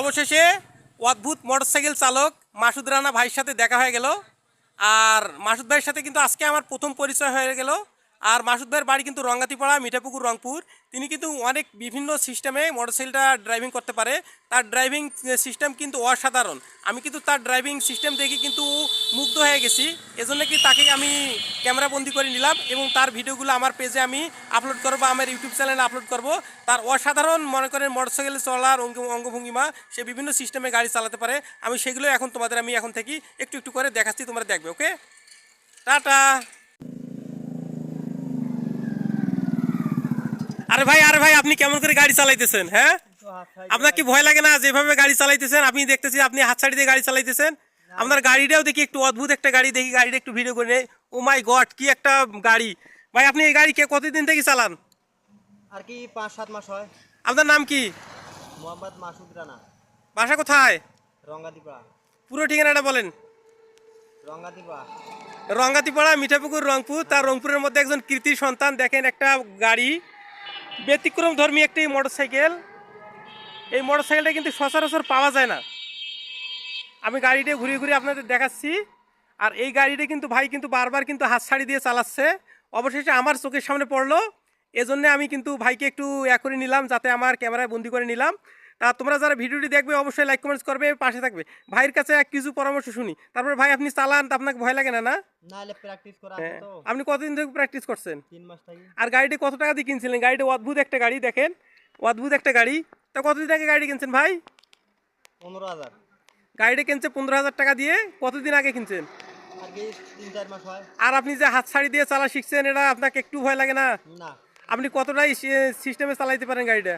অবশেষে অদ্ভুত মোটরসাইকেল চালক মাসুদ রানা ভাইয়ের সাথে দেখা হয়ে গেল। আর মাসুদ ভাইয়ের সাথে কিন্তু আজকে আমার প্রথম পরিচয় হয়ে গেল। আর মাসুদ ভাইয়ের বাড়ি কিন্তু রঙ্গাতিপাড়া, মিঠাপুকুর, রংপুর। তিনি কিন্তু অনেক বিভিন্ন সিস্টেমে মোটরসাইকেলটা ড্রাইভিং করতে পারে। তার ড্রাইভিং সিস্টেম কিন্তু অসাধারণ। আমি কিন্তু তার ড্রাইভিং সিস্টেম দেখে কিন্তু মুগ্ধ হয়ে গেছি। এজন্য কি তাকে আমি ক্যামেরা বন্দি করে নিলাম এবং তার ভিডিওগুলো আমার পেজে আমি আপলোড করব, আমার ইউটিউব চ্যানেলে আপলোড করব। তার অসাধারণ মনে করেন মোটরসাইকেল চলার অঙ্গ, অঙ্গভঙ্গিমা, সে বিভিন্ন সিস্টেমে গাড়ি চালাতে পারে। আমি সেগুলো এখন তোমাদের, আমি এখন থেকে একটু একটু করে দেখাচ্ছি, তোমরা দেখবে ওকে টাটা! আরে ভাই আরে ভাই আপনি কেমন করে গাড়ি চালাইতেছেন হ্যাঁ? আপনার কি ভয় লাগে না যেভাবে গাড়ি চালাইতেছেন? আপনি দেখতেছি আপনি হাত ছাড়ি দিয়ে গাড়ি চালাইতেছেন। আপনার গাড়িটাও দেখি একটু অদ্ভুত একটা গাড়ি দেখি গাড়িটা একটু ভিডিও করে ও মাই গড কি একটা গাড়ি। ভাই আপনি এই গাড়ি কে কতদিন থেকে চালান? আর কি পাঁচ সাত মাস হয়। আপনার নাম কি? মোহাম্মদ মাসুদ রানা। বাসা কোথায়? রঙ্গাদিপাড়া পুরো ঠিকানাটা বলেন। রঙ্গাদিপাড়া রঙ্গাতিপাড়া মিঠাপুকুর রংপুর তার রংপুরের মধ্যে একজন কৃতি সন্তান দেখেন একটা গাড়ি। ব্যতিক্রম ধর্মী একটি মোটরসাইকেল। এই মোটরসাইকেলটা কিন্তু সচরাচর পাওয়া যায় না। আমি গাড়িটা ঘুরিয়ে ঘুরিয়ে আপনাদের দেখাচ্ছি। আর এই গাড়িটা কিন্তু ভাই কিন্তু বারবার কিন্তু হাত ছাড়ি দিয়ে চালাচ্ছে। অবশেষে আমার চোখের সামনে পড়ল। এজন্য আমি কিন্তু ভাইকে একটু এ করে নিলাম, যাতে আমার ক্যামেরায় বন্দি করে নিলাম। তা তোমরা যারা ভিডিওটি দেখবে অবশ্যই লাইক কমেন্টস করবে পাশে থাকবে। ভাইয়ের কাছে এক কিছু পরামর্শ শুনি। তারপরে ভাই আপনি চালান তা আপনাকে ভয় লাগে না না? হ্যাঁ। আপনি কতদিন ধরে প্র্যাকটিস করছেন? আর গাড়িটি কত টাকা দিয়ে কিনছিলেন? গাড়িটা অদ্ভুত একটা গাড়ি দেখেন। অদ্ভুত একটা গাড়ি। তা কতদিন আগে গাড়ি কিনছেন ভাই? পনেরো হাজার। গাড়িটা কিনছে পনেরো হাজার টাকা দিয়ে। কতদিন আগে কিনছেন? আর আর আপনি যে হাত ছাড়ি দিয়ে চালা শিখছেন এটা আপনাকে একটু ভয় লাগে না? না। আপনি কতটাই সিস্টেমে চালাইতে পারেন গাড়িটা?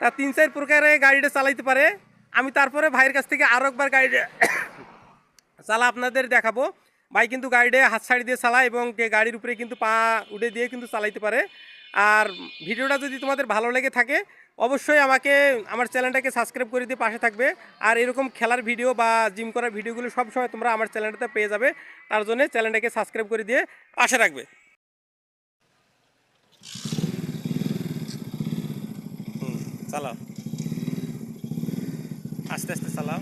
তা তিন, চার প্রকারে গাড়িটা চালাইতে পারে। আমি তারপরে ভাইয়ের কাছ থেকে আরও একবার গাড়িটা চালা আপনাদের দেখাবো। ভাই কিন্তু গাড়িটা হাত ছাড়ি দিয়ে চালায় এবং গাড়ির উপরে কিন্তু পা উঠে দিয়ে কিন্তু চালাইতে পারে। আর ভিডিওটা যদি তোমাদের ভালো লেগে থাকে, অবশ্যই আমাকে, আমার চ্যানেলটাকে সাবস্ক্রাইব করে দিয়ে পাশে থাকবে। আর এরকম খেলার ভিডিও বা জিম করার ভিডিওগুলো সব সময় তোমরা আমার চ্যানেলটাতে পেয়ে যাবে। তার জন্য চ্যানেলটাকে সাবস্ক্রাইব করে দিয়ে পাশে রাখবে চালাও আস্তে আস্তে চালাও